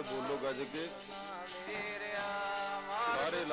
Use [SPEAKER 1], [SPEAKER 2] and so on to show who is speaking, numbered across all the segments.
[SPEAKER 1] ਸਾਰੇ ਬੋਲੋ ਗੱਜ ਕੇ ਸਾਰੇ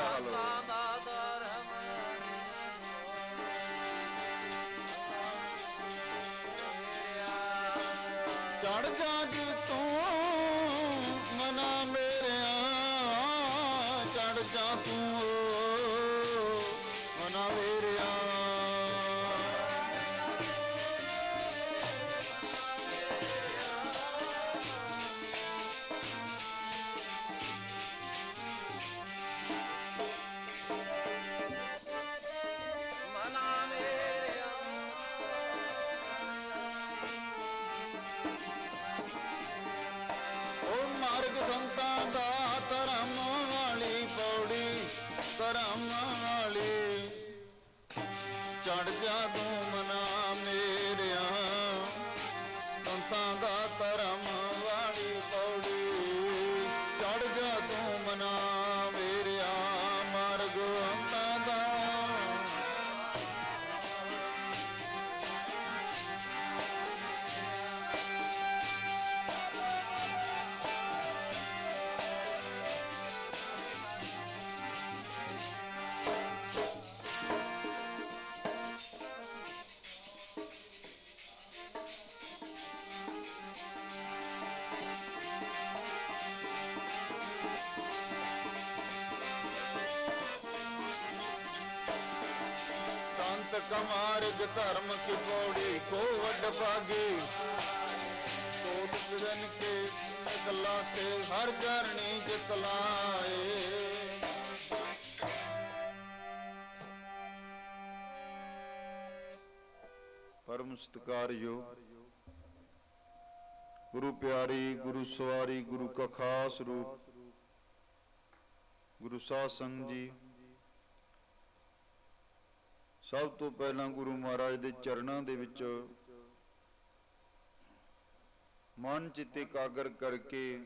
[SPEAKER 1] ਕਮਾਰਗ ਧਰਮ ਕੀ ਪੌੜੀ ਕੋ ਵੱਡ ਭਾਗੀ। ਕੋਟ ਫਿਰਨ ਕੇ ਨਿਕਲਾ ਤੇ ਹਰ ਕਰਨੀ ਜਿਤ ਲਾਏ। ਪਰਮ ਸਤਿਕਾਰਯੋਗ ਗੁਰੂ ਪਿਆਰੀ, ਗੁਰੂ ਸਵਾਰੀ, ਗੁਰੂ ਕਾ ਖਾਸ ਰੂਪ। ਗੁਰੂ ਸਾਧ ਸੰਗ ਜੀ। ਸਭ ਤੋਂ ਪਹਿਲਾਂ ਗੁਰੂ ਮਹਾਰਾਜ ਦੇ ਚਰਨਾਂ ਦੇ ਵਿੱਚ ਮਨ ਚਿੱਤ ਇਕਾਗਰ ਕਰਕੇ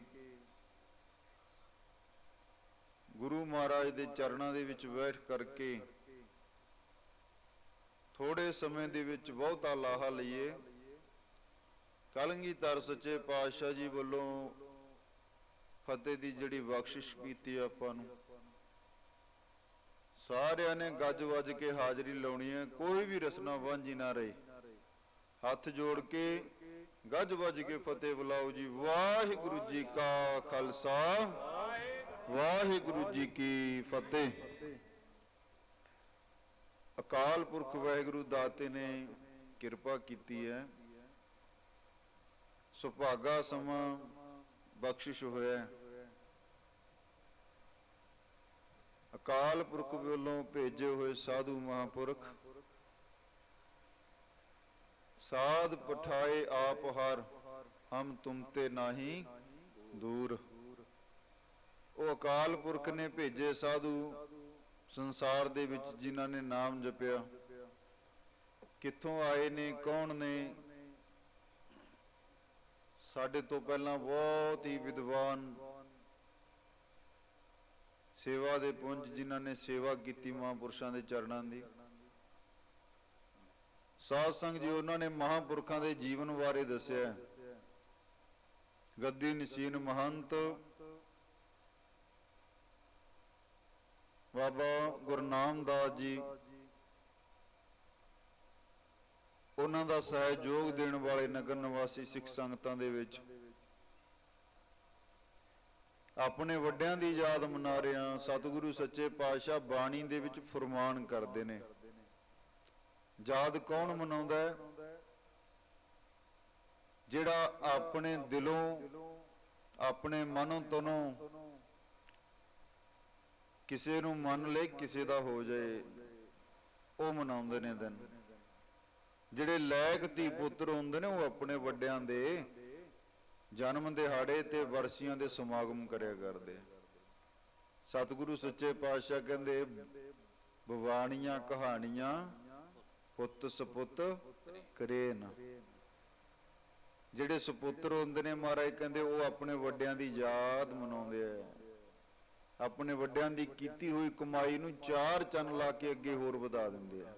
[SPEAKER 1] ਗੁਰੂ ਮਹਾਰਾਜ ਦੇ ਚਰਨਾਂ ਦੇ ਵਿੱਚ ਬੈਠ ਕਰਕੇ ਥੋੜੇ ਸਮੇਂ ਦੇ ਵਿੱਚ ਬਹੁਤਾ ਲਾਹਾ ਲਈਏ। ਕਲਗੀਧਰ ਸੱਚੇ ਪਾਤਸ਼ਾਹ ਜੀ ਵੱਲੋਂ ਫਤਿਹ ਦੀ ਜਿਹੜੀ ਬਖਸ਼ਿਸ਼ ਕੀਤੀ ਆਪਾਂ ਨੂੰ। ਸਾਰਿਆਂ ਨੇ ਗੱਜ ਵੱਜ ਕੇ ਹਾਜ਼ਰੀ ਲਾਉਣੀ ਹੈ, ਕੋਈ ਵੀ ਰਸਨਾ ਵਾਂਝੀ ਨਾ ਰਹੀ। ਹੱਥ ਜੋੜ ਕੇ ਗੱਜ ਵੱਜ ਕੇ ਫਤਿਹ ਬੁਲਾਓ ਜੀ। ਵਾਹਿਗੁਰੂ ਜੀ ਕਾ ਖਾਲਸਾ। ਵਾਹਿਗੁਰੂ ਜੀ ਕੀ ਫਤਿਹ। ਅਕਾਲ ਪੁਰਖ ਵਾਹਿਗੁਰੂ, ਦਾਤੇ ਨੇ ਕਿਰਪਾ ਕੀਤੀ ਹੈ। ਸੁਭਾਗਾ ਸਮਾਂ ਬਖਸ਼ਿਸ਼ ਹੋਇਆ ਹੈ ਅਕਾਲ ਪੁਰਖ ਵੱਲੋਂ ਭੇਜੇ ਹੋਏ ਸਾਧੂ ਮਹਾਪੁਰਖ, ਸਾਧ ਪਠਾਏ ਆਪ ਹਰ, ਹਮ ਤੁਮ ਤੇ ਨਾਹੀ ਦੂਰ। ਉਹ ਅਕਾਲ ਪੁਰਖ ਨੇ ਭੇਜੇ ਸਾਧੂ ਸੰਸਾਰ ਦੇ ਵਿੱਚ ਜਿਨ੍ਹਾਂ ਨੇ ਨਾਮ ਜਪਿਆ। ਕਿੱਥੋਂ ਆਏ ਨੇ, ਕੌਣ ਨੇ? ਸਾਡੇ ਤੋਂ ਪਹਿਲਾਂ ਬਹੁਤ ਹੀ ਵਿਦਵਾਨ ਸੇਵਾ ਦੇ ਪੁੰਜ ਜਿਨ੍ਹਾਂ ਨੇ ਸੇਵਾ ਕੀਤੀ ਮਹਾਂਪੁਰਸ਼ਾਂ ਦੇ ਚਰਨਾਂ ਦੀ। ਸਾਧ ਸੰਗ ਜੀ, ਉਹਨਾਂ ਨੇ ਮਹਾਂਪੁਰਖਾਂ ਦੇ ਜੀਵਨ ਬਾਰੇ ਦੱਸਿਆ। ਗੱਦੀ ਨਸੀਨ ਮਹੰਤ। ਬਾਬਾ ਗੁਰਨਾਮ ਦਾਸ ਜੀ, ਉਹਨਾਂ ਦਾ ਸਹਿਯੋਗ ਦੇਣ ਵਾਲੇ ਨਗਰ ਨਿਵਾਸੀ ਸਿੱਖ ਸੰਗਤਾਂ ਦੇ ਵਿੱਚ ਆਪਣੇ ਵੱਡਿਆਂ ਦੀ ਯਾਦ ਮਨਾ ਰਹੇ ਸਤਿਗੁਰੂ ਸੱਚੇ ਪਾਤਸ਼ਾਹ ਬਾਣੀ ਦੇ ਵਿੱਚ ਫਰਮਾਨ ਕਰਦੇ ਨੇ। ਯਾਦ ਕੌਣ ਮਨਾਉਂਦਾ ਜਿਹੜਾ ਆਪਣੇ ਦਿਲੋਂ, ਆਪਣੇ ਮਨੋਂ ਤਨੋਂ ਕਿਸੇ ਨੂੰ ਮੰਨ ਲੈ, ਕਿਸੇ ਦਾ ਹੋ ਜਾਏ, ਉਹ ਮਨਾਉਂਦੇ ਨੇ ਦਿਨ। ਜਿਹੜੇ ਲੈਕ ਧੀ ਪੁੱਤਰ ਹੁੰਦੇ ਨੇ, ਉਹ ਆਪਣੇ ਵੱਡਿਆਂ ਦੇ ਜਨਮ ਦਿਹਾੜੇ ਤੇ ਵਰਸੀਆਂ ਦੇ ਸਮਾਗਮ ਕਰਿਆ ਕਰਦੇ। ਆ। ਸਤਿਗੁਰੂ ਸੱਚੇ ਪਾਤਸ਼ਾਹ ਕਹਿੰਦੇ ਬਵਾਣੀਆਂ ਕਹਾਣੀਆਂ ਪੁੱਤ ਸਪੁੱਤ ਕਰੇ ਨਾ। ਜਿਹੜੇ ਸੁਪੁੱਤਰ ਹੁੰਦੇ ਨੇ ਮਹਾਰਾਜ ਕਹਿੰਦੇ, ਉਹ ਆਪਣੇ ਵੱਡਿਆਂ ਦੀ ਯਾਦ ਮਨਾਉਂਦੇ ਆ। ਆਪਣੇ ਵੱਡਿਆਂ ਦੀ ਕੀਤੀ ਹੋਈ ਕਮਾਈ ਨੂੰ ਚਾਰ ਚੰਨ ਲਾ ਕੇ ਅੱਗੇ ਹੋਰ ਵਧਾ ਦਿੰਦੇ ਆ।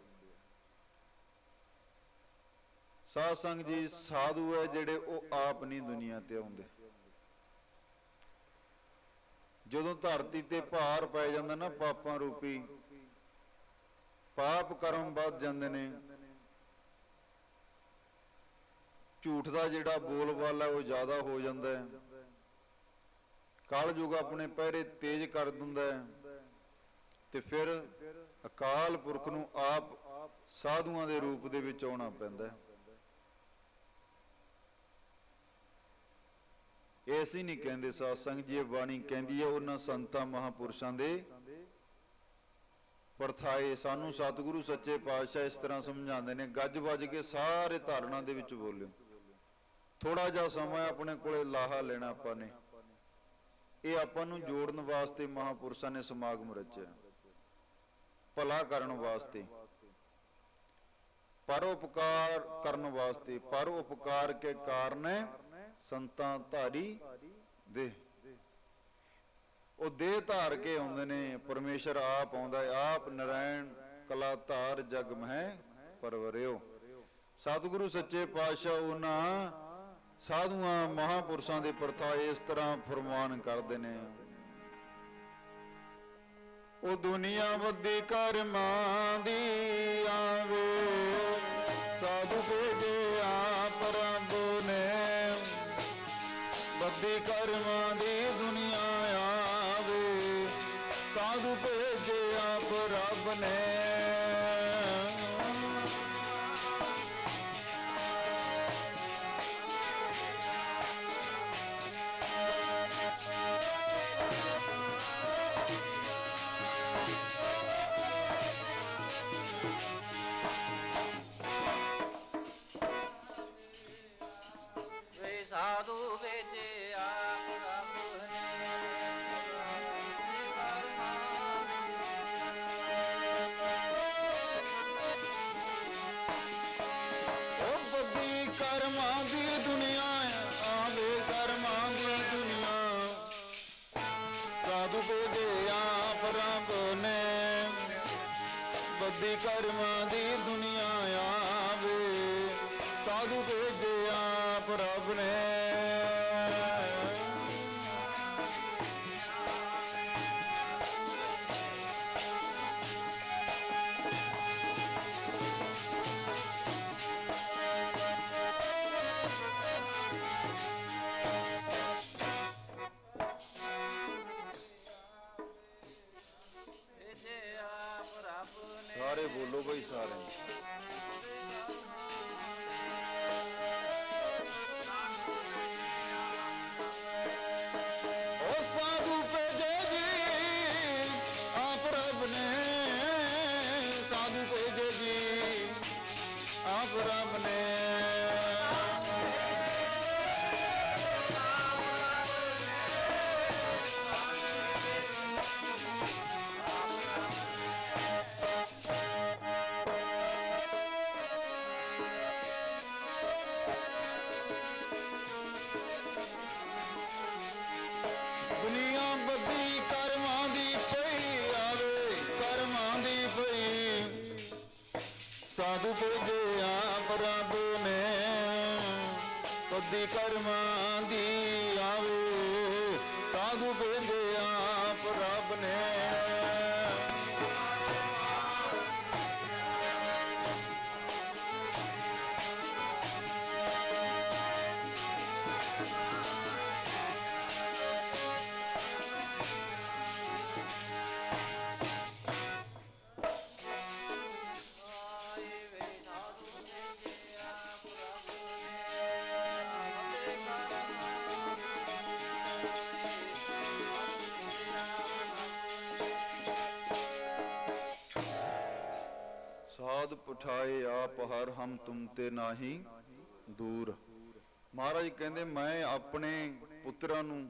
[SPEAKER 1] ਸਾਧ ਸੰਗ ਜੀ ਸਾਧੂ ਹੈ ਜਿਹੜੇ ਉਹ ਆਪ ਨਹੀਂ ਦੁਨੀਆ ਤੇ ਆਉਂਦੇ। ਜਦੋਂ ਧਰਤੀ ਤੇ ਭਾਰ ਪੈ ਜਾਂਦਾ ਨਾ ਪਾਪਾਂ ਰੂਪੀ, ਪਾਪ ਕਰਮ ਵੱਧ ਜਾਂਦੇ ਨੇ। ਝੂਠ ਦਾ ਜਿਹੜਾ ਬੋਲਬਾਲ ਹੈ ਉਹ ਜ਼ਿਆਦਾ ਹੋ ਜਾਂਦਾ ਹੈ। ਕਾਲ ਯੁਗ ਆਪਣੇ ਪਹਿਰੇ ਤੇਜ਼ ਕਰ ਦਿੰਦਾ ਹੈ। ਤੇ ਫਿਰ ਅਕਾਲ ਪੁਰਖ ਨੂੰ ਆਪ ਸਾਧੂਆਂ ਦੇ ਰੂਪ ਦੇ ਵਿੱਚ ਆਉਣਾ ਪੈਂਦਾ ਹੈ। ਐਸੀ ਨਹੀਂ ਕਹਿੰਦੇ, ਸਾਧ ਸੰਗ ਜੀ ਬਾਣੀ ਕਹਿੰਦੀ ਹੈ ਉਹਨਾਂ ਸੰਤਾਂ ਮਹਾਪੁਰਸ਼ਾਂ ਦੇ ਪਰਥਾਏ। ਸਾਨੂੰ ਸਤਿਗੁਰੂ, ਸੱਚੇ ਪਾਤਸ਼ਾਹ ਇਸ ਤਰ੍ਹਾਂ ਸਮਝਾਉਂਦੇ ਨੇ, ਗੱਜ ਵੱਜ ਕੇ ਸਾਰੇ ਧਾਰਨਾ ਦੇ ਵਿੱਚ ਬੋਲਿਓ। ਥੋੜਾ ਜਿਹਾ ਸਮਾਂ ਆਪਣੇ ਕੋਲੇ ਲਾਹਾ ਲੈਣਾ ਆਪਾਂ ਨੇ। ਇਹ ਆਪਾਂ ਨੂੰ ਜੋੜਨ ਵਾਸਤੇ ਮਹਾਪੁਰਸ਼ਾਂ ਨੇ ਸਮਾਗਮ ਰਚਿਆ। ਭਲਾ ਕਰਨ ਵਾਸਤੇ। ਪਰਉਪਕਾਰ ਕਰਨ ਵਾਸਤੇ। ਪਰਉਪਕਾਰ ਕੇ ਕਾਰਨ ਸੰਤਾਂ ਧਾਰੀ ਦੇ। ਉਹ ਦੇਹ ਧਾਰ ਕੇ ਆਉਂਦੇ ਨੇ, ਪਰਮੇਸ਼ਰ ਆਪ ਆਉਂਦਾ ਆਪ ਨਰਾਇਣ ਕਲਾ ਧਾਰ ਜਗ ਮਹਿ ਪਰਵਰਿਓ। ਸਤਿਗੁਰੂ ਸੱਚੇ ਪਾਤਸ਼ਾਹ ਉਹਨਾਂ ਸਾਧੂਆਂ ਮਹਾਪੁਰਸ਼ਾਂ ਦੇ ਪ੍ਰਥਾ ਇਸ ਤਰ੍ਹਾਂ ਫਰਮਾਨ ਕਰਦੇ ਨੇ। ਉਹ ਦੁਨੀਆ ਵੱਡੀ ਕਰਮਾਂ ਦੀ ਆਵੇ ਕਰਮਾਂ ਦੀ ਦੁਨੀਆ ਆਵੇ ਸਾਧੂ ਭੇਜੇ ਆਪ ਰੱਬ ਨੇ। ਕਰਮਾਂ ਦੀ ਦੁਨੀਆ ਆਵੇ ਕਰਮਾਂ ਦੀ ਦੁਨੀਆ। ਸਾਧੂ ਦੇ ਆਪ ਰੱਬ ਨੇ। ਵੱਡੀ ਕਰਮਾਂ ਦੀ ਬੋਲੋ ਬਈ ਸਾਰੇ। ਬੱਦੀ ਕਰਮਾਂ ਪਠਾਏ ਆਪ ਹਮ ਤੁਮ ਤੇ ਨਾਹੀ ਦੂਰ। ਮਹਾਰਾਜ ਕਹਿੰਦੇ, ਮੈਂ ਆਪਣੇ ਪੁੱਤਰਾਂ ਨੂੰ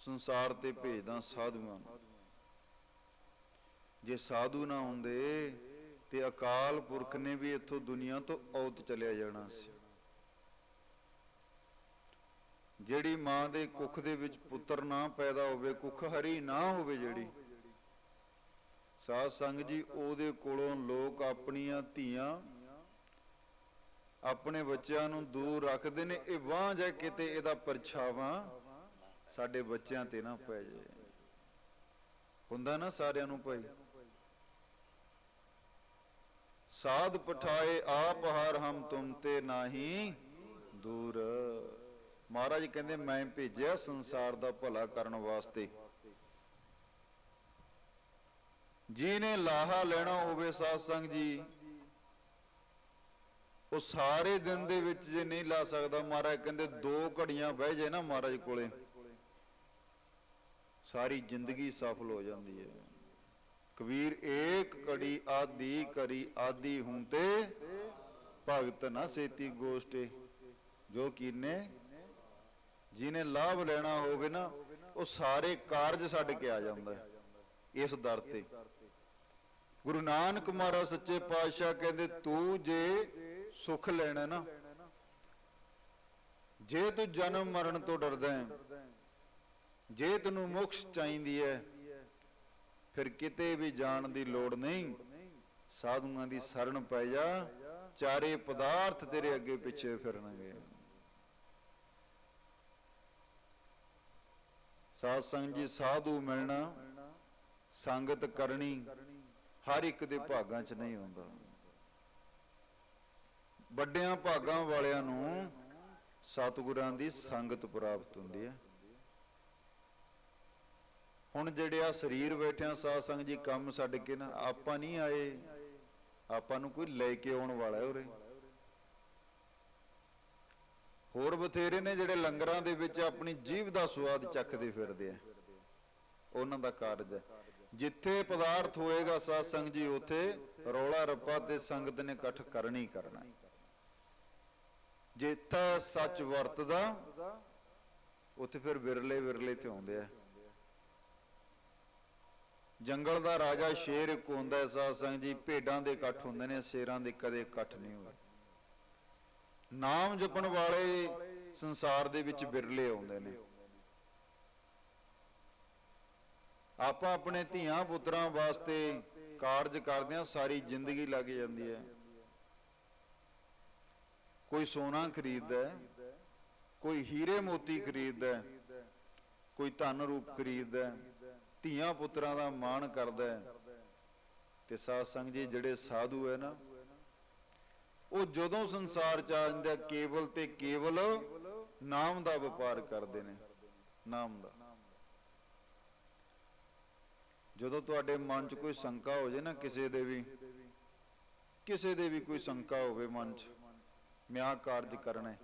[SPEAKER 1] ਸੰਸਾਰ ਤੇ ਭੇਜਦਾ ਸਾਧੂਆਂ ਨੂੰ। ਜੇ ਸਾਧੂ ਨਾ ਹੁੰਦੇ, ਤੇ ਅਕਾਲ ਪੁਰਖ ਨੇ ਵੀ ਇੱਥੋਂ ਦੁਨੀਆ ਤੋਂ ਔਤ ਚਲਿਆ ਜਾਣਾ ਸੀ। ਜਿਹੜੀ ਮਾਂ ਦੇ ਕੁੱਖ ਦੇ ਵਿੱਚ ਪੁੱਤਰ ਨਾ ਪੈਦਾ ਹੋਵੇ, ਕੁੱਖ ਹਰੀ ਨਾ ਹੋਵੇ ਜਿਹੜੀ ਸਾਧ ਸੰਗ ਜੀ, ਉਹਦੇ ਕੋਲੋਂ ਲੋਕ ਆਪਣੀਆਂ ਧੀਆਂ ਆਪਣੇ ਬੱਚਿਆਂ ਨੂੰ ਦੂਰ ਰੱਖਦੇ ਨੇ। ਇਹ ਵਾਂਝ ਹੈ ਕਿਤੇ ਇਹਦਾ ਪਰਛਾਵਾਂ ਸਾਡੇ ਬੱਚਿਆਂ ਤੇ ਨਾ ਪੈ ਜਾਏ। ਹੁੰਦਾ ਨਾ ਸਾਰਿਆਂ ਨੂੰ ਭਾਈ, ਸਾਧ ਪਠਾਏ ਆਪ ਹਰ ਹਮ ਤੁਮ ਤੇ ਨਾਹੀ ਦੂਰ। ਮਹਾਰਾਜ ਕਹਿੰਦੇ, ਮੈਂ ਭੇਜਿਆ ਸੰਸਾਰ ਦਾ ਭਲਾ ਕਰਨ ਵਾਸਤੇ। ਜਿਹਨੇ ਲਾਹਾ ਲੈਣਾ ਹੋਵੇ ਸਾਧ ਸੰਗ ਜੀ, ਉਹ ਸਾਰੇ ਦਿਨ ਦੇ ਵਿੱਚ ਜੇ ਨਹੀਂ ਲਾ ਸਕਦਾ, ਮਹਾਰਾਜ ਕਹਿੰਦੇ ਦੋ ਘੜੀਆਂ ਬਹਿ ਜੇ ਨਾ ਮਹਾਰਾਜ ਕੋਲੇ, ਸਾਰੀ ਜ਼ਿੰਦਗੀ ਸਫਲ ਹੋ ਜਾਂਦੀ ਹੈ। ਕਬੀਰ, ਏਕ ਘੜੀ ਆਦੀ ਕਰੀ ਆਦੀ ਹੂੰ ਤੇ ਭਗਤ ਨਾ ਸੇਤੀ ਗੋਸ਼ਟੇ, ਜੋ ਕੀਨੇ ਜਿਹਨੇ ਲਾਭ ਲੈਣਾ ਹੋਵੇ ਨਾ, ਉਹ ਸਾਰੇ ਕਾਰਜ ਛੱਡ ਕੇ ਆ ਜਾਂਦਾ ਇਸ ਦਰ ਤੇ। ਗੁਰੂ ਨਾਨਕ ਮਹਾਰਾਜ ਸੱਚੇ ਪਾਤਸ਼ਾਹ ਕਹਿੰਦੇ, ਤੂੰ ਜੇ ਸੁਖ ਲੈਣਾ ਨਾ, ਜੇ ਤੂੰ ਜਨਮ ਮਰਨ ਤੋਂ ਡਰਦਾ ਹੈ, ਜੇ ਤੈਨੂੰ ਮੋਕਸ਼ ਚਾਹੀਦੀ ਹੈ, ਫਿਰ ਕਿਤੇ ਵੀ ਜਾਣ ਦੀ ਲੋੜ ਨਹੀਂ। ਸਾਧੂਆਂ ਦੀ ਸ਼ਰਨ ਪੈ ਜਾ, ਚਾਰੇ ਪਦਾਰਥ ਤੇਰੇ ਅੱਗੇ ਪਿੱਛੇ ਫਿਰਨਗੇ। ਸਾਧ ਸੰਗ ਜੀ, ਸਾਧੂ ਮਿਲਣਾ, ਸੰਗਤ ਕਰਨੀ ਹਰ ਇੱਕ ਦੇ ਭਾਗਾਂ 'ਚ ਨਹੀਂ ਹੁੰਦਾ। ਵੱਡਿਆਂ ਭਾਗਾਂ ਵਾਲਿਆਂ ਨੂੰ ਸਤਿਗੁਰਾਂ ਦੀ ਸੰਗਤ ਪ੍ਰਾਪਤ ਹੁੰਦੀ ਹੈ। ਹੁਣ ਜਿਹੜੇ ਆ ਸਰੀਰ ਬੈਠਿਆਂ ਸਾਧ ਸੰਗ ਜੀ ਕੰਮ ਛੱਡ ਕੇ ਨਾ ਆਪਾਂ ਨਹੀਂ ਆਏ। ਆਪਾਂ ਨੂੰ ਕੋਈ ਲੈ ਕੇ ਆਉਣ ਵਾਲਾ ਹੈ ਉਰੇ। ਹੋਰ ਬਥੇਰੇ ਨੇ ਜਿਹੜੇ ਲੰਗਰਾਂ ਦੇ ਵਿੱਚ ਆਪਣੀ ਜੀਵ ਦਾ ਸਵਾਦ ਚੱਖਦੇ ਫਿਰਦੇ ਆ। ਉਹਨਾਂ ਦਾ ਕਾਰਜ ਹੈ। ਜਿੱਥੇ ਪਦਾਰਥ ਹੋਏਗਾ ਸਾਧ ਸੰਗ ਜੀ, ਉੱਥੇ ਰੌਲਾ ਰੱਪਾ ਤੇ ਸੰਗਤ ਨੇ ਇਕੱਠ ਕਰਨੀ ਕਰਨਾ ਜਿੱਥੇ ਸੱਚ ਵਰਤਦਾ, ਉੱਥੇ ਫਿਰ ਵਿਰਲੇ ਵਿਰਲੇ ਤੇ ਆਉਂਦੇ ਆ। ਜੰਗਲ ਦਾ ਰਾਜਾ ਸ਼ੇਰ ਇੱਕ ਹੁੰਦਾ ਹੈ ਸਾਧ ਸੰਗ ਜੀ, ਭੇਡਾਂ ਦੇ ਇਕੱਠ ਹੁੰਦੇ ਨੇ, ਸ਼ੇਰਾਂ ਦੇ ਕਦੇ ਇਕੱਠ ਨਹੀਂ ਹੋਏ ਨਾਮ ਜਪਣ ਵਾਲੇ ਸੰਸਾਰ ਦੇ ਵਿੱਚ ਬਿਰਲੇ ਆਉਂਦੇ ਨੇ। ਆਪਾਂ ਆਪਣੇ ਧੀਆਂ ਪੁੱਤਰਾਂ ਵਾਸਤੇ ਕਾਰਜ ਕਰਦੇ ਸਾਰੀ ਜ਼ਿੰਦਗੀ ਲੱਗ ਜਾਂਦੀ ਹੈ। ਕੋਈ ਸੋਨਾ ਖਰੀਦਦਾ ਕੋਈ ਹੀਰੇ ਮੋਤੀ ਖਰੀਦਦਾ ਕੋਈ ਧਨ ਰੂਪ ਖਰੀਦਦਾ ਧੀਆਂ ਪੁੱਤਰਾਂ ਦਾ ਮਾਣ ਕਰਦਾ ਹੈ। ਤੇ ਸਾਧ ਸੰਗ ਜੀ, ਜਿਹੜੇ ਸਾਧੂ ਹੈ ਨਾ, ਉਹ ਜਦੋਂ ਸੰਸਾਰ ਚ ਆ ਜਾਂਦਾ ਕੇਵਲ ਤੇ ਕੇਵਲ ਨਾਮ ਦਾ ਵਪਾਰ ਕਰਦੇ ਨੇ, ਨਾਮ ਦਾ। ਜਦੋਂ ਤੁਹਾਡੇ ਮਨ 'ਚ ਕੋਈ ਸ਼ੰਕਾ ਹੋ ਜੇ ਨਾ ਕਿਸੇ ਦੇ ਵੀ, ਕਿਸੇ ਦੇ ਵੀ ਕੋਈ ਸ਼ੰਕਾ ਹੋਵੇ ਮਨ 'ਚ, ਮੈਂ ਕਾਰਜ ਕਰਨਾ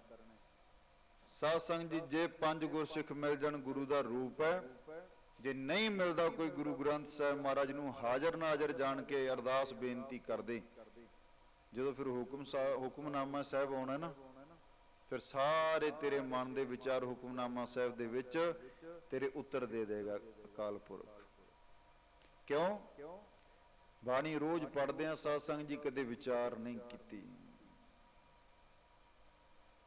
[SPEAKER 1] ਸਾਧ ਸੰਗ ਜੀ, ਜੇ ਪੰਜ ਗੁਰਸਿੱਖ ਮਿਲ ਜਾਣ, ਗੁਰੂ ਦਾ ਰੂਪ ਹੈ। ਜੇ ਨਹੀਂ ਮਿਲਦਾ ਕੋਈ ਗੁਰੂ ਗ੍ਰੰਥ ਸਾਹਿਬ ਮਹਾਰਾਜ ਨੂੰ, ਹਾਜ਼ਰ ਨਾਜ਼ਰ ਜਾਣ ਕੇ ਅਰਦਾਸ ਬੇਨਤੀ ਕਰਦੇ। ਜਦੋਂ ਫਿਰ ਹੁਕਮ ਹੁਕਮਨਾਮਾ ਸਾਹਿਬ ਆਉਣਾ ਨਾ, ਫਿਰ ਸਾਰੇ ਤੇਰੇ ਮਨ ਦੇ ਵਿਚਾਰ ਹੁਕਮਨਾਮਾ ਸਾਹਿਬ ਦੇ ਵਿੱਚ ਤੇਰੇ ਉੱਤਰ ਦੇ ਦੇਗਾ ਅਕਾਲ ਪੁਰਖ। ਕਿਉਂ? ਬਾਣੀ ਰੋਜ਼ ਪੜਦੇ ਆ ਸਾਧ ਜੀ ਕਦੇ ਵਿਚਾਰ ਨਹੀਂ ਕੀਤੀ।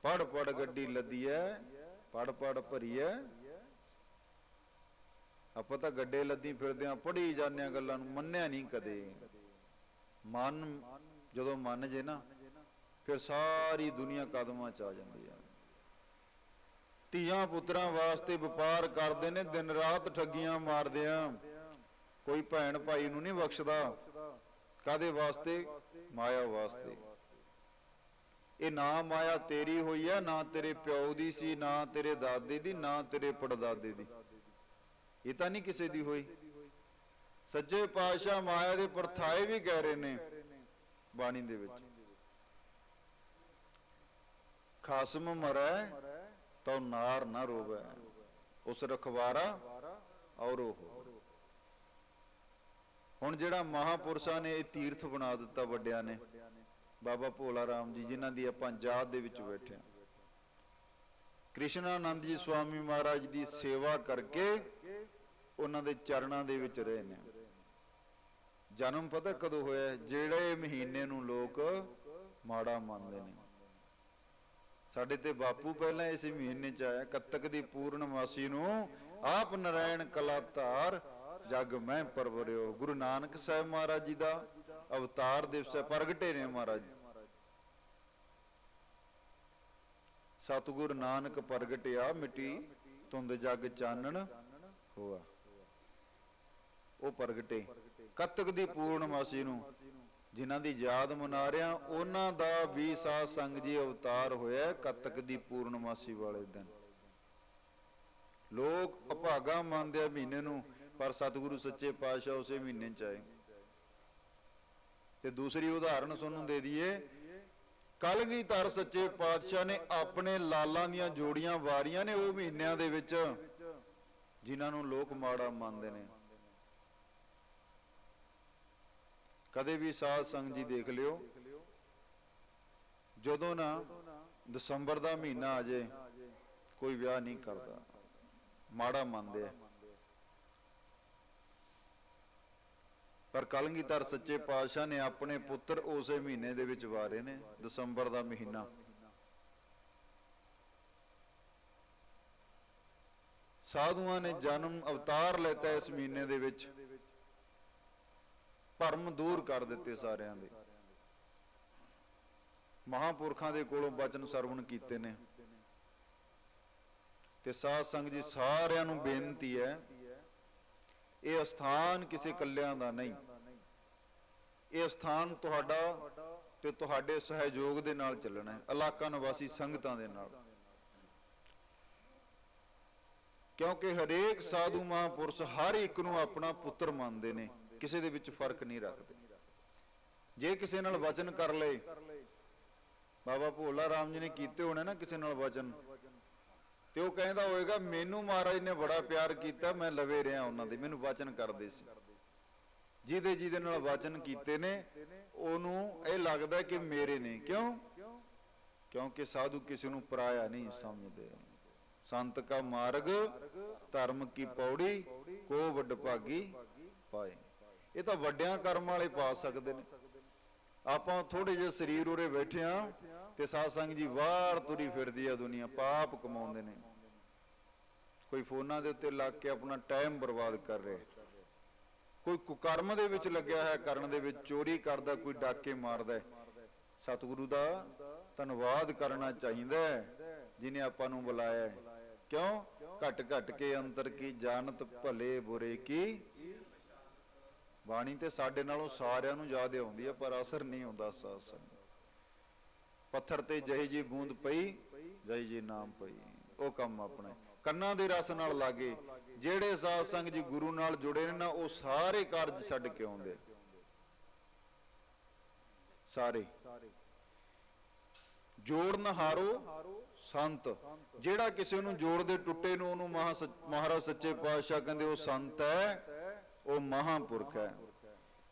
[SPEAKER 1] ਪੜ ਪੜ ਗੱਡੀ ਲੱਦੀ ਐ ਪੜ ਪੜ ਭਰੀ ਐ ਆਪਾਂ ਤਾਂ ਗੱਡੇ ਲੱਦੀ ਫਿਰਦੇ ਆ ਪੜੀ ਜਾਂਦੇ ਆ ਗੱਲਾਂ ਨੂੰ, ਮੰਨਿਆ ਨਹੀਂ ਕਦੇ। ਮਨ ਜਦੋਂ ਮੰਨ ਜੇ ਨਾ, ਫਿਰ ਸਾਰੀ ਦੁਨੀਆ ਕਦਮਾਂ ਚ ਆ ਜਾਂਦੀ ਆ ਧੀਆਂ ਪੁੱਤਰਾਂ ਵਾਸਤੇ ਵਪਾਰ ਕਰਦੇ ਨੇ, ਦਿਨ ਰਾਤ ਠੱਗੀਆਂ ਮਾਰਦੇ ਆ। ਕੋਈ ਭੈਣ ਭਾਈ ਨੂੰ ਨਹੀਂ ਬਖਸ਼ਦਾ। ਕਾਦੇ ਵਾਸਤੇ? ਮਾਇਆ ਵਾਸਤੇ। ਇਹ ਨਾ ਮਾਇਆ ਤੇਰੀ ਹੋਈ ਆ, ਨਾ ਤੇਰੇ ਪਿਓ ਦੀ ਸੀ, ਨਾ ਤੇਰੇ ਦਾਦੇ ਦੀ, ਨਾ ਤੇਰੇ ਪੜਦਾਦੇ ਦੀ। ਇਹ ਤਾਂ ਨਹੀਂ ਕਿਸੇ ਦੀ ਹੋਈ। ਸੱਚੇ ਪਾਤਸ਼ਾਹ ਮਾਇਆ ਦੇ ਪਰਥਾਏ ਵੀ ਕਹਿ ਰਹੇ ਨੇ ਬਾਣੀ ਦੇ ਵਿੱਚ। ਖਾਸਮ ਮਰੈ, ਤਉ ਨਾਰ ਨਾ ਰੋਵੈ, ਉਸ ਰਖਵਾਰਾ ਔਰ ਉਹ ਹੁਣ ਜਿਹੜਾ ਮਹਾਪੁਰਸ਼ਾਂ ਨੇ ਇਹ ਤੀਰਥ ਬਣਾ ਦਿੱਤਾ ਵੱਡਿਆਂ ਨੇ, ਬਾਬਾ ਭੋਲਾ ਰਾਮ ਜੀ, ਜਿਨ੍ਹਾਂ ਦੀ ਆਪਾਂ ਯਾਦ ਦੇ ਵਿੱਚ ਬੈਠੇ ਹਾਂ। ਕ੍ਰਿਸ਼ਨਾਨੰਦ ਜੀ ਸਵਾਮੀ ਮਹਾਰਾਜ ਦੀ ਸੇਵਾ ਕਰਕੇ ਉਹਨਾਂ ਦੇ ਚਰਨਾਂ ਦੇ ਵਿੱਚ ਰਹੇ ਨੇ। ਜਨਮ ਪਤਾ ਕਦੋਂ ਹੋਇਆ ਜਿਹੜੇ ਮਹੀਨੇ ਨੂੰ ਲੋਕ ਮਾੜਾ ਮੰਨਦੇ ਨੇ। ਸਾਡੇ ਤੇ ਬਾਪੂ ਪਹਿਲਾਂ ਇਸੇ ਮਹੀਨੇ ਚ ਆਇਆ, ਕੱਤਕ ਦੀ ਪੂਰਨਮਾਸੀ ਨੂੰ ਆਪ ਨਰਾਇਣ ਕਲਾ ਧਾਰ ਜਗ ਮੈਂ ਪਰਵਰਿਓ। ਗੁਰੂ ਨਾਨਕ ਸਾਹਿਬ ਮਹਾਰਾਜ ਜੀ ਦਾ ਅਵਤਾਰ ਦਿਵਸ ਹੈ। ਪ੍ਰਗਟੇ ਨੇ ਮਹਾਰਾਜ। ਸਤਿਗੁਰ ਨਾਨਕ ਪ੍ਰਗਟਿਆ, ਮਿੱਟੀ ਤੁੰਦ ਜਗ ਚਾਨਣ ਹੋਆ। ਉਹ ਪ੍ਰਗਟੇ। ਕਤਕ ਦੀ ਪੂਰਨਮਾਸੀ ਨੂੰ ਜਿਨ੍ਹਾਂ ਦੀ ਯਾਦ ਮਨਾ ਰਿਆਂ, ਉਹਨਾਂ ਦਾ ਵੀ ਸਾਧ ਸੰਗ ਜੀ ਅਵਤਾਰ ਹੋਇਆ ਹੈ ਦੀ ਪੂਰਨਮਾਸੀ ਵਾਲੇ ਦਿਨ। ਲੋਕ ਅਭਾਗਾ ਮੰਨਦੇ ਆ ਮਹੀਨੇ ਨੂੰ ਪਰ ਸਤਿਗੁਰੂ ਸੱਚੇ ਪਾਤਸ਼ਾਹ ਉਸੇ ਮਹੀਨੇ ਚ ਆਏ। ਤੇ ਦੂਸਰੀ ਉਦਾਹਰਣ ਤੁਹਾਨੂੰ ਦੇ ਦਈਏ, ਕਲਗੀਧਰ ਸੱਚੇ ਪਾਤਸ਼ਾਹ ਨੇ ਆਪਣੇ ਲਾਲਾਂ ਦੀਆਂ ਜੋੜੀਆਂ ਵਾਰੀਆਂ ਨੇ ਉਹ ਮਹੀਨਿਆਂ ਦੇ ਵਿੱਚ, ਜਿਨ੍ਹਾਂ ਨੂੰ ਲੋਕ ਮਾੜਾ ਮੰਨਦੇ ਨੇ। ਕਦੇ ਵੀ ਸਾਧ ਸੰਗ ਜੀ ਦੇਖ ਲਿਓ, ਜਦੋਂ ਨਾ ਦਸੰਬਰ ਦਾ ਮਹੀਨਾ ਆ ਜੇ, ਕੋਈ ਵਿਆਹ ਨਹੀਂ ਕਰਦਾ। ਮਾੜਾ ਮੰਨਦੇ ਆ। ਪਰ ਕਲਗੀਧਰ ਸੱਚੇ ਪਾਤਸ਼ਾਹ ਨੇ ਆਪਣੇ ਪੁੱਤਰ ਉਸੇ ਮਹੀਨੇ ਦੇ ਵਿੱਚ ਵਾਰੇ ਨੇ, ਦਸੰਬਰ ਦਾ ਮਹੀਨਾ। ਸਾਧੂਆਂ ਨੇ ਜਨਮ ਅਵਤਾਰ ਲੈਤਾ ਇਸ ਮਹੀਨੇ ਦੇ ਵਿੱਚ। ਭਰਮ ਦੂਰ ਕਰ ਦਿੱਤੇ ਸਾਰਿਆਂ ਦੇ। ਮਹਾਪੁਰਖਾਂ ਦੇ ਕੋਲੋਂ ਬਚਨ ਸਰਵਣ ਕੀਤੇ ਨੇ। ਤੇ ਸਾਧ ਸੰਗ ਜੀ, ਸਾਰਿਆਂ ਨੂੰ ਬੇਨਤੀ ਹੈ ਇਹ ਅਸਥਾਨ ਕਿਸੇ ਕੱਲਿਆਂ ਦਾ ਨਹੀਂ। ਇਹ ਅਸਥਾਨ ਤੁਹਾਡਾ ਤੇ ਤੁਹਾਡੇ ਸਹਿਯੋਗ ਦੇ ਨਾਲ ਚੱਲਣਾ ਹੈ, ਇਲਾਕਾ ਨਿਵਾਸੀ ਸੰਗਤਾਂ ਦੇ ਨਾਲ। ਕਿਉਂਕਿ ਹਰੇਕ ਸਾਧੂ ਮਹਾਂਪੁਰਸ਼ ਹਰ ਇੱਕ ਨੂੰ ਆਪਣਾ ਪੁੱਤਰ ਮੰਨਦੇ ਨੇ, ਕਿਸੇ ਦੇ ਵਿੱਚ ਫ਼ਰਕ ਨਹੀਂ ਰੱਖਦੇ। ਜੇ ਕਿਸੇ ਨਾਲ ਵਚਨ ਕਰ ਲਏ, ਬਾਬਾ ਭੋਲਾ ਰਾਮ ਜੀ ਨੇ ਕੀਤੇ ਹੋਣੇ ਨਾ ਕਿਸੇ ਨਾਲ ਵਚਨ ਤੇ ਉਹ ਕਹਿੰਦਾ ਹੋਏਗਾ, ਮੈਨੂੰ ਮਹਾਰਾਜ ਨੇ ਬੜਾ ਪਿਆਰ ਕੀਤਾ, ਮੈਂ ਲਵੇ ਰਿਹਾ ਉਹਨਾਂ ਦੇ। ਮੈਨੂੰ ਵਚਨ ਕਰਦੇ ਸੀ। ਜਿਹਦੇ ਜਿਹਦੇ ਨਾਲ ਵਚਨ ਕੀਤੇ ਨੇ, ਉਹਨੂੰ ਇਹ ਲੱਗਦਾ ਕਿ ਮੇਰੇ ਨੇ। ਕਿਉਂ? ਕਿਉਂਕਿ ਸਾਧੂ ਕਿਸੇ ਨੂੰ ਪਰਾਇਆ ਨਹੀਂ ਸਮਝਦੇ। ਸੰਤ ਕਾ ਮਾਰਗ, ਧਰਮ ਕੀ ਪੌੜੀ, ਕੋ ਵੱਡ ਭਾਗੀ ਪਾਏ। ਇਹ ਤਾਂ ਵੱਡਿਆਂ ਕਰਮ ਵਾਲੇ ਪਾ ਸਕਦੇ ਨੇ। ਆਪਾਂ ਥੋੜੇ ਜਿਹੇ ਸਰੀਰ ਉਰੇ ਬੈਠੇ ਆ ਤੇ ਸਾਧ ਸੰਗ ਜੀ ਬਾਹਰ ਤੁਰੀ ਫਿਰਦੀ ਆ ਦੁਨੀਆ, ਪਾਪ ਕਮਾਉਂਦੇ ਨੇ। ਕੋਈ ਫੋਨਾਂ ਦੇ ਉੱਤੇ ਲੱਗ ਕੇ ਆਪਣਾ ਟਾਈਮ ਬਰਬਾਦ ਕਰ ਰਿਹਾ ਕੋਈ ਕੁਕਰਮ ਦੇ ਵਿੱਚ ਲੱਗਿਆ ਹੋਇਆ, ਕਰਨ ਦੇ ਵਿੱਚ ਚੋਰੀ ਕਰਦਾ, ਕੋਈ ਡਾਕੇ ਮਾਰਦਾ ਸਤਿਗੁਰੂ ਦਾ ਧੰਨਵਾਦ ਕਰਨਾ ਚਾਹੀਦਾ ਹੈ, ਜਿਨੇ ਆਪਾਂ ਨੂੰ ਬੁਲਾਇਆ ਕਿਉਂ? ਘਟ ਘਟ ਕੇ ਅੰਤਰ ਕੀ ਜਾਣਤ ਭਲੇ ਬੁਰੇ ਕੀ? ਬਾਣੀ ਤੇ ਸਾਡੇ ਨਾਲੋਂ ਸਾਰਿਆਂ ਨੂੰ ਯਾਦ ਆਉਂਦੀ ਹੈ ਪਰ ਅਸਰ ਨਹੀਂ ਹੁੰਦਾ ਸਾਧ ਸੰਗ ਪੱਥਰ ਤੇ ਜਹੀ ਜੀ ਬੂੰਦ ਪਈ, ਜਹੀ ਜੀ ਨਾਮ ਪਈ। ਉਹ ਕੰਮ ਆਪਣਾ। ਕੰਨਾਂ ਦੇ ਰਸ ਨਾਲ ਲਾਗੇ। ਜਿਹੜੇ ਸਾਧ ਸੰਗ ਜੀ ਗੁਰੂ ਨਾਲ ਜੁੜੇ ਨੇ ਨਾ, ਉਹ ਸਾਰੇ ਕਾਰਜ ਛੱਡ ਕੇ ਆਉਂਦੇ। ਸਾਰੇ। ਜੋੜਨ ਹਾਰੋ ਸੰਤ। ਜਿਹੜਾ ਕਿਸੇ ਨੂੰ ਜੋੜ ਦੇ ਟੁੱਟੇ ਨੂੰ ਉਹਨੂੰ ਮਹਾ ਮਹਾਰਾਜ ਸੱਚੇ ਪਾਤਸ਼ਾਹ ਕਹਿੰਦੇ ਉਹ ਸੰਤ ਹੈ, ਉਹ ਮਹਾਪੁਰਖ ਹੈ।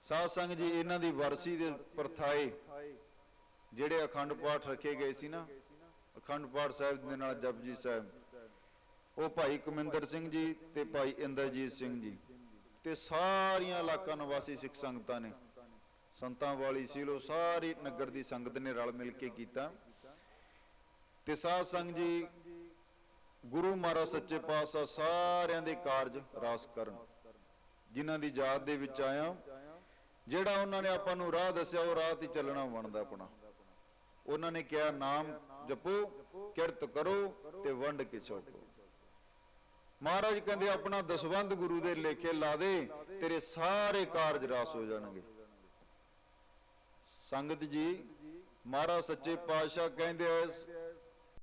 [SPEAKER 1] ਸਾਧ ਸੰਗ ਜੀ, ਇਹਨਾਂ ਦੀ ਵਰਸੀ ਦੇ ਪਰਥਾਏ ਜਿਹੜੇ ਅਖੰਡ ਪਾਠ ਰੱਖੇ ਗਏ ਸੀ ਨਾ, ਅਖੰਡ ਪਾਠ ਸਾਹਿਬ ਦੇ ਨਾਲ ਜਪਜੀ ਸਾਹਿਬ, ਉਹ ਭਾਈ ਕਮਿੰਦਰ ਸਿੰਘ ਜੀ ਤੇ ਭਾਈ ਇੰਦਰਜੀਤ ਸਿੰਘ ਜੀ ਤੇ ਸਾਰੀਆਂ ਇਲਾਕਾ ਨਿਵਾਸੀ ਸਿੱਖ ਸੰਗਤਾਂ ਨੇ, ਸੰਤਾਂ ਵਾਲੀ ਸੀਲੋ ਸਾਰੀ ਨਗਰ ਦੀ ਸੰਗਤ ਨੇ ਰਲ ਮਿਲ ਕੇ ਕੀਤਾ। ਤੇ ਸਾਧ ਸੰਗ ਜੀ, ਗੁਰੂ ਮਹਾਰਾਜ ਸੱਚੇ ਪਾਤਸ਼ਾਹ ਸਾਰਿਆਂ ਦੇ ਕਾਰਜ ਰਾਸ ਕਰਨ, ਜਿਨ੍ਹਾਂ ਦੀ ਯਾਦ ਦੇ ਵਿੱਚ ਆਇਆ, ਜਿਹੜਾ ਉਹਨਾਂ ਨੇ ਆਪਾਂ ਨੂੰ ਰਾਹ ਦੱਸਿਆ, ਉਹ ਰਾਹ ਤੇ ਚੱਲਣਾ ਬਣਦਾ ਆਪਣਾ। ਉਹਨਾਂ ਨੇ ਕਿਹਾ, ਨਾਮ ਜਪੋ, ਕਿਰਤ ਕਰੋ ਤੇ ਵੰਡ ਕੇ ਛਕੋ। ਮਹਾਰਾਜ ਕਹਿੰਦੇ, ਆਪਣਾ ਦਸਵੰਦ ਗੁਰੂ ਦੇ ਲੇਖੇ ਲਾ ਦੇ, ਤੇਰੇ ਸਾਰੇ ਕਾਰਜ ਰਾਸ ਹੋ ਜਾਣਗੇ। ਸੰਗਤ ਜੀ, ਮਹਾਰਾਜ ਸੱਚੇ ਪਾਤਸ਼ਾਹ ਕਹਿੰਦੇ